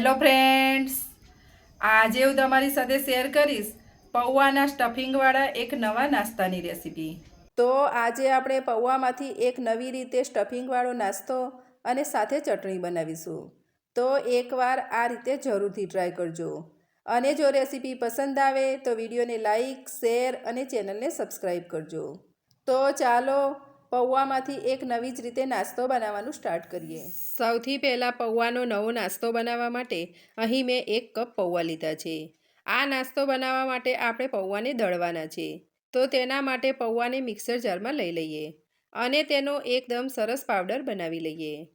Hello friends આજે હું તમારી સાથે શેર કરીશ પૌવાના સ્ટફિંગવાળા એક નવા નાસ્તાની રેસીપી તો આજે આપણે પૌવામાંથી એક નવી રીતે સ્ટફિંગવાળો નાસ્તો અને સાથે ચટણી બનાવીશું. તો એકવાર આ રીતે જરૂરથી ટ્રાય કરજો. અને જો રેસીપી પસંદ આવે તો વિડીયોને લાઈક શેર અને ચેનલને સબસ્ક્રાઈબ કરજો. તો ચાલો પૌવામાંથી એક નવી જ રીતે નાસ્તો બનાવવાનું સ્ટાર્ટ કરીએ. સૌથી પહેલાં પૌવાનો નવો નાસ્તો બનાવવા માટે અહીં મેં એક કપ પૌવા લીધા છે. આ નાસ્તો બનાવવા માટે આપણે પૌવાને દળવાના છે. તો તેના માટે પૌવાને મિક્સર જારમાં લઈ લઈએ અને તેનો એકદમ સરસ પાવડર બનાવી લઈએ.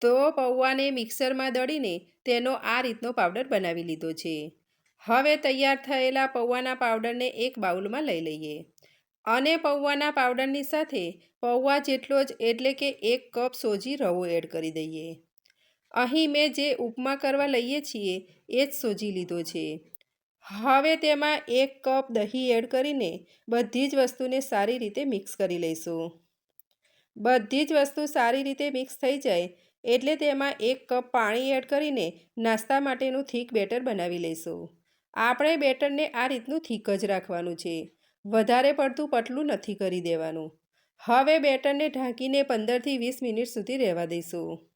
તો પૌવાને મિક્સરમાં દળીને તેનો આ રીતનો પાવડર બનાવી લીધો છે. હવે તૈયાર થયેલા પૌવાના પાવડરને એક બાઉલમાં લઈ લઈએ. અને પૌવાના પાવડરની સાથે પૌવા જેટલો જ એટલે કે એક કપ સોજી રવો એડ કરી દઈએ. અહીં મેં જે ઉપમા કરવા લઈએ છીએ, એ જ સોજી લીધો છે. હવે તેમાં એક કપ દહીં એડ કરીને બધી જ વસ્તુને સારી રીતે મિક્સ કરી લઈશું. બધી જ વસ્તુ સારી રીતે મિક્સ થઈ જાય, એટલે તેમાં એક કપ પાણી એડ કરીને નાસ્તા માટેનું થીક બેટર બનાવી લઈશું. આપણે બેટરને આ રીતનું થીક જ રાખવાનું છે. વધારે પડતું પતલું નથી કરી દેવાનું. હવે બેટરને ઢાંકીને પંદરથી વીસ મિનિટ સુધી રહેવા દઈશું.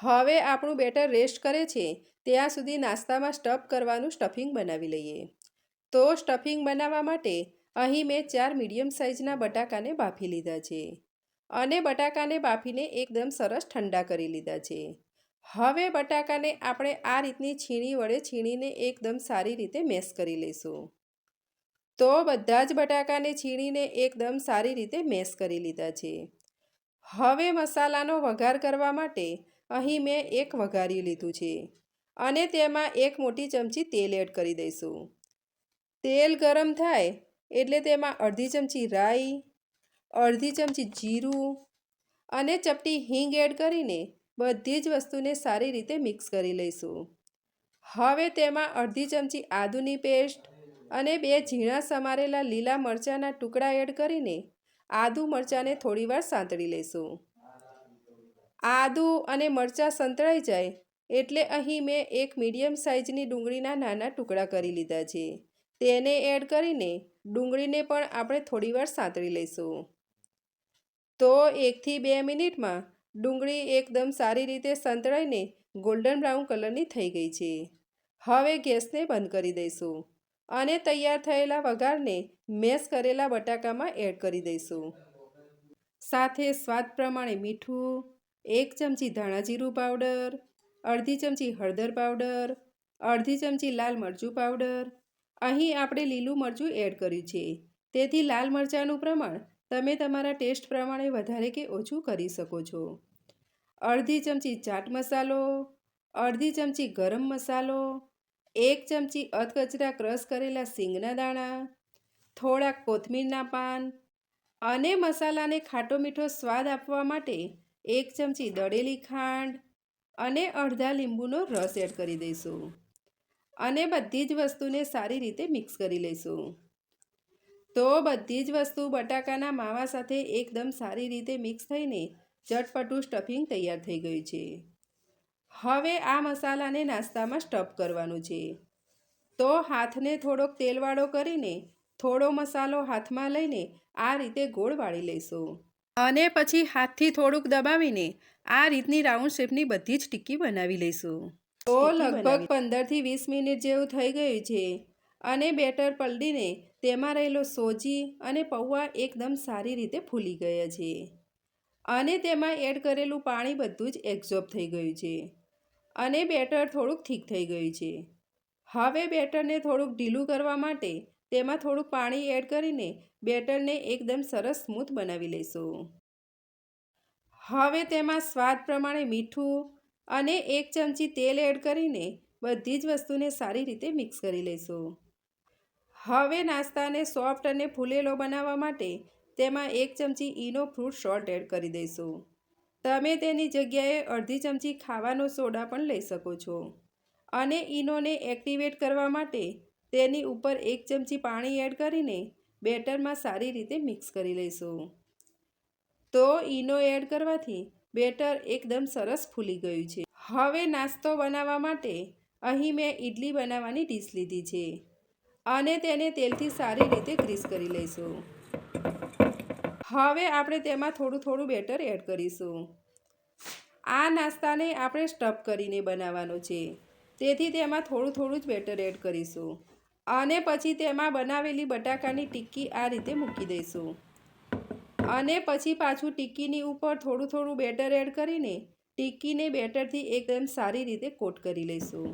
હવે આપણું બેટર રેસ્ટ કરે છે, ત્યાં સુધી નાસ્તામાં સ્ટફ કરવાનું સ્ટફિંગ બનાવી લઈએ. તો સ્ટફિંગ બનાવવા માટે અહીં મેં ચાર મીડિયમ સાઇઝના બટાકાને બાફી લીધા છે. અને બટાકાને બાફીને એકદમ સરસ ઠંડા કરી લીધા છે. હવે બટાકાને આપણે આ રીતની છીણી વડે છીણીને એકદમ સારી રીતે મેશ કરી લઈશું. તો બધા જ બટાકાને છીણીને એકદમ સારી રીતે મેશ કરી લીધા છે. હવે મસાલાનો વઘાર કરવા માટે અહીં મેં એક વઘારી લીધું છે અને તેમાં એક મોટી ચમચી તેલ એડ કરી દઈશું. તેલ ગરમ થાય એટલે તેમાં અડધી ચમચી રાઈ, અડધી ચમચી જીરું અને ચપટી હિંગ એડ કરીને બધી જ વસ્તુને સારી રીતે મિક્સ કરી લઈશું. હવે તેમાં અડધી ચમચી આદુની પેસ્ટ અને બે ઝીણા સમારેલા લીલા મરચાંના ટુકડા એડ કરીને આદુ મરચાંને થોડીવાર સાંતળી લઈશું આદુ અને મરચાં સંતળાઈ જાય એટલે અહીં મેં એક મીડિયમ સાઇઝની ડુંગળીના નાના ટુકડા કરી લીધા છે. તેને એડ કરીને ડુંગળીને પણ આપણે થોડીવાર સાંતળી લઈશું તો એકથી બે મિનિટમાં ડુંગળી એકદમ સારી રીતે સંતળાઈને ગોલ્ડન બ્રાઉન કલરની થઈ ગઈ છે. હવે ગેસને બંધ કરી દઈશું. અને તૈયાર થયેલા વઘારને મેશ કરેલા બટાકામાં એડ કરી દઈશું. સાથે સ્વાદ પ્રમાણે મીઠું, એક ચમચી ધાણા જીરું પાવડર, અડધી ચમચી હળદર પાવડર, અડધી ચમચી લાલ મરચું પાવડર. અહીં આપણે લીલું મરચું એડ કર્યું છે. તેથી લાલ મરચાંનું પ્રમાણ તમે તમારા ટેસ્ટ પ્રમાણે વધારે કે ઓછું કરી શકો છો. અડધી ચમચી ચાટ મસાલો, અડધી ચમચી ગરમ મસાલો એક ચમચી અધકચરા ક્રશ કરેલા સિંગના દાણા, થોડાક કોથમીરના પાન અને મસાલાને ખાટો મીઠો સ્વાદ આપવા માટે એક ચમચી દળેલી ખાંડ અને અડધા લીંબુનો રસ એડ કરી દઈશું અને બધી જ વસ્તુને સારી રીતે મિક્સ કરી લઈશું. તો બધી જ વસ્તુ બટાકાના માવા સાથે એકદમ સારી રીતે મિક્સ થઈને ચટપટું સ્ટફિંગ તૈયાર થઈ ગયું છે. હવે આ મસાલાને નાસ્તામાં સ્ટફ કરવાનું છે. તો હાથને થોડોક તેલવાળો કરીને થોડો મસાલો હાથમાં લઈને આ રીતે ગોળ વાળી લઈશું. અને પછી હાથથી થોડુંક દબાવીને આ રીતની રાઉન્ડ શેપની બધી જ ટિક્કી બનાવી લઈશું. તો લગભગ પંદરથી વીસ મિનિટ જેવું થઈ ગયું છે. અને બેટર પલડીને તેમાં રહેલો સોજી અને પૌવા એકદમ સારી રીતે ફૂલી ગયા છે. અને તેમાં એડ કરેલું પાણી બધું જ એબ્ઝોર્બ થઈ ગયું છે. અને બેટર થોડુંક ઠીક થઈ ગયું છે. હવે બેટરને થોડુંક ઢીલું કરવા માટે તેમાં થોડુંક પાણી એડ કરીને બેટરને એકદમ સરસ સ્મૂથ બનાવી લઈશું. હવે તેમાં સ્વાદ પ્રમાણે મીઠું અને એક ચમચી તેલ એડ કરીને બધી જ વસ્તુને સારી રીતે મિક્સ કરી લઈશું. હવે નાસ્તાને સોફ્ટ અને ફૂલેલો બનાવવા માટે તેમાં એક ચમચી ઈનો ફ્રૂટ સોલ્ટ એડ કરી દઈશું. તમે તેની જગ્યાએ અડધી ચમચી ખાવાનો સોડા પણ લઈ શકો છો. અને ઈનોને એક્ટિવેટ કરવા માટે તેની ઉપર એક ચમચી પાણી એડ કરીને બેટરમાં સારી રીતે મિક્સ કરી લઈશું. તો ઈનો એડ કરવાથી બેટર એકદમ સરસ ફૂલી ગયું છે. હવે નાસ્તો બનાવવા માટે અહીં મેં ઈડલી બનાવવાની ડીશ લીધી છે. અને તેને તેલથી સારી રીતે ગ્રીસ કરી લઈશું. હવે આપણે તેમાં થોડું થોડું બેટર એડ કરીશું. આ નાસ્તાને આપણે સ્ટફ કરીને બનાવવાનો છે. તેથી તેમાં થોડું થોડું જ બેટર એડ કરીશું. અને પછી તેમાં બનાવેલી બટાકાની ટિક્કી આ રીતે મૂકી દઈશું. અને પછી પાછું ટિક્કીની ઉપર થોડું થોડું બેટર એડ કરીને ટિક્કીને બેટરથી એકદમ સારી રીતે કોટ કરી લઈશું.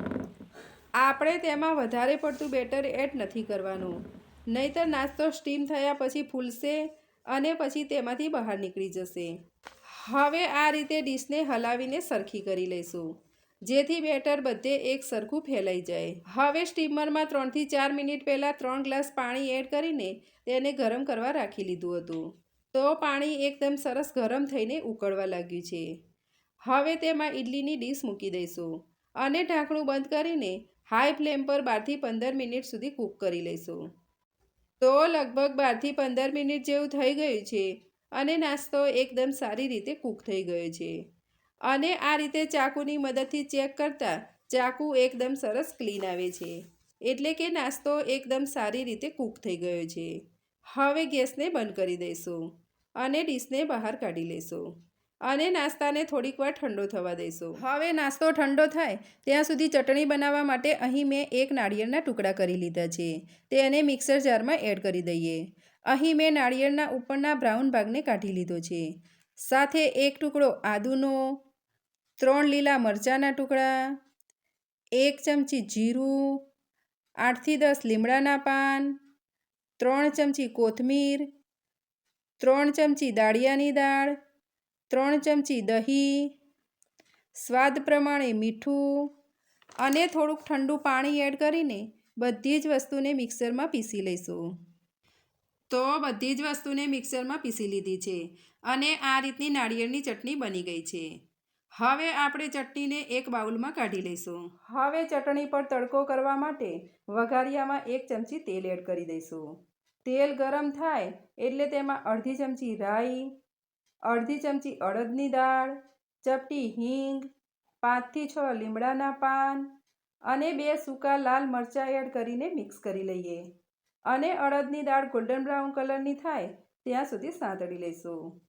આપણે તેમાં વધારે પડતું બેટર એડ નથી કરવાનું. નહીંતર નાસ્તો સ્ટીમ થયા પછી ફૂલશે અને પછી તેમાંથી બહાર નીકળી જશે. હવે આ રીતે ડીશને હલાવીને સરખી કરી લઈશું, જેથી બેટર બધે એક સરખું ફેલાઈ જાય. હવે સ્ટીમરમાં ત્રણથી ચાર મિનિટ પહેલાં ત્રણ ગ્લાસ પાણી એડ કરીને તેને ગરમ કરવા રાખી લીધું હતું. તો પાણી એકદમ સરસ ગરમ થઈને ઉકળવા લાગ્યું છે. હવે તેમાં ઇડલીની ડીશ મૂકી દઈશું અને ઢાંકણું બંધ કરીને હાઈ ફ્લેમ પર બારથી પંદર મિનિટ સુધી કૂક કરી લઈશું. તો લગભગ બારથી પંદર મિનિટ જેવું થઈ ગયું છે અને નાસ્તો એકદમ સારી રીતે કૂક થઈ ગયો છે. અને આ રીતે ચાકુની મદદથી ચેક કરતાં ચાકુ એકદમ સરસ ક્લીન આવે છે. એટલે કે નાસ્તો એકદમ સારી રીતે કૂક થઈ ગયો છે. હવે ગેસને બંધ કરી દઈશું અને ડીશને બહાર કાઢી લઈશું. અને નાસ્તાને થોડીક વાર ઠંડો થવા દઈશું. હવે નાસ્તો ઠંડો થાય, ત્યાં સુધી ચટણી બનાવવા માટે અહીં મેં એક નાળિયેરના ટુકડા કરી લીધા છે. તેને મિક્સર જારમાં એડ કરી દઈએ. અહીં મેં નાળિયેરના ઉપરના બ્રાઉન ભાગને કાઢી લીધો છે. સાથે એક ટુકડો આદુનો, ત્રણ લીલા મરચાંના ટુકડા, એક ચમચી જીરું, આઠથી દસ લીમડાના પાન, ત્રણ ચમચી કોથમીર, ત્રણ ચમચી દાળિયાની દાળ ત્રણ ચમચી દહીં, સ્વાદ પ્રમાણે મીઠું અને થોડુંક ઠંડુ પાણી એડ કરીને બધી જ વસ્તુને મિક્સરમાં પીસી લઈશું. તો બધી જ વસ્તુને મિક્સરમાં પીસી લીધી છે અને આ રીતની નાળિયેરની ચટણી બની ગઈ છે. હવે આપણે ચટણીને એક બાઉલમાં કાઢી લઈશું. હવે ચટણી પર તડકો કરવા માટે વઘારિયામાં એક ચમચી તેલ એડ કરી દઈશું. તેલ ગરમ થાય એટલે તેમાં અડધી ચમચી રાઈ અડધી ચમચી અડદની દાળ, ચપટી હિંગ, પાંચથી છ લીમડાના પાન અને બે સૂકા લાલ મરચાં એડ કરીને મિક્સ કરી લઈએ. અને અડદની દાળ ગોલ્ડન બ્રાઉન કલરની થાય ત્યાં સુધી સાંતળી લઈશું.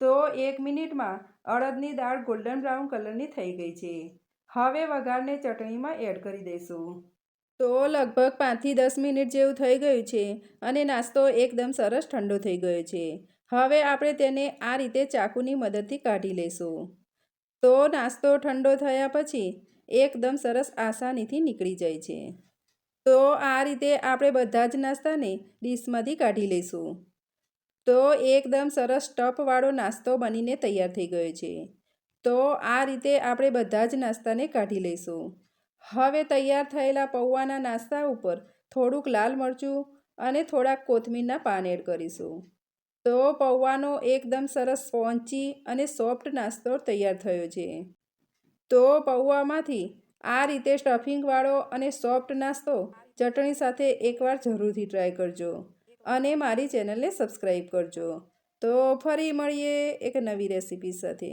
તો એક મિનિટમાં અડદની દાળ ગોલ્ડન બ્રાઉન કલરની થઈ ગઈ છે. હવે વઘારને ચટણીમાં એડ કરી દઈશું. તો લગભગ પાંચથી દસ મિનિટ જેવું થઈ ગયું છે અને નાસ્તો એકદમ સરસ ઠંડો થઈ ગયો છે. હવે આપણે તેને આ રીતે ચાકુની મદદથી કાઢી લઈશું. તો નાસ્તો ઠંડો થયા પછી એકદમ સરસ આસાનીથી નીકળી જાય છે. તો આ રીતે આપણે બધા જ નાસ્તાને ડીશમાંથી કાઢી લઈશું. તો એકદમ સરસ સ્ટફવાળો નાસ્તો બનીને તૈયાર થઈ ગયો છે. તો આ રીતે આપણે બધા જ નાસ્તાને કાઢી લઈશું. હવે તૈયાર થયેલા પૌવાના નાસ્તા ઉપર થોડુંક લાલ મરચું અને થોડાક કોથમીરના પાન એડ કરીશું. તો પૌવાનો એકદમ સરસ સ્પોન્ચી અને સોફ્ટ નાસ્તો તૈયાર થયો છે. તો પૌવામાંથી આ રીતે સ્ટફિંગવાળો અને સોફ્ટ નાસ્તો ચટણી સાથે એકવાર જરૂરથી ટ્રાય કરજો અને મારી ચેનલને સબસ્ક્રાઈબ કરજો. તો ફરી મળીએ એક નવી રેસીપી સાથે.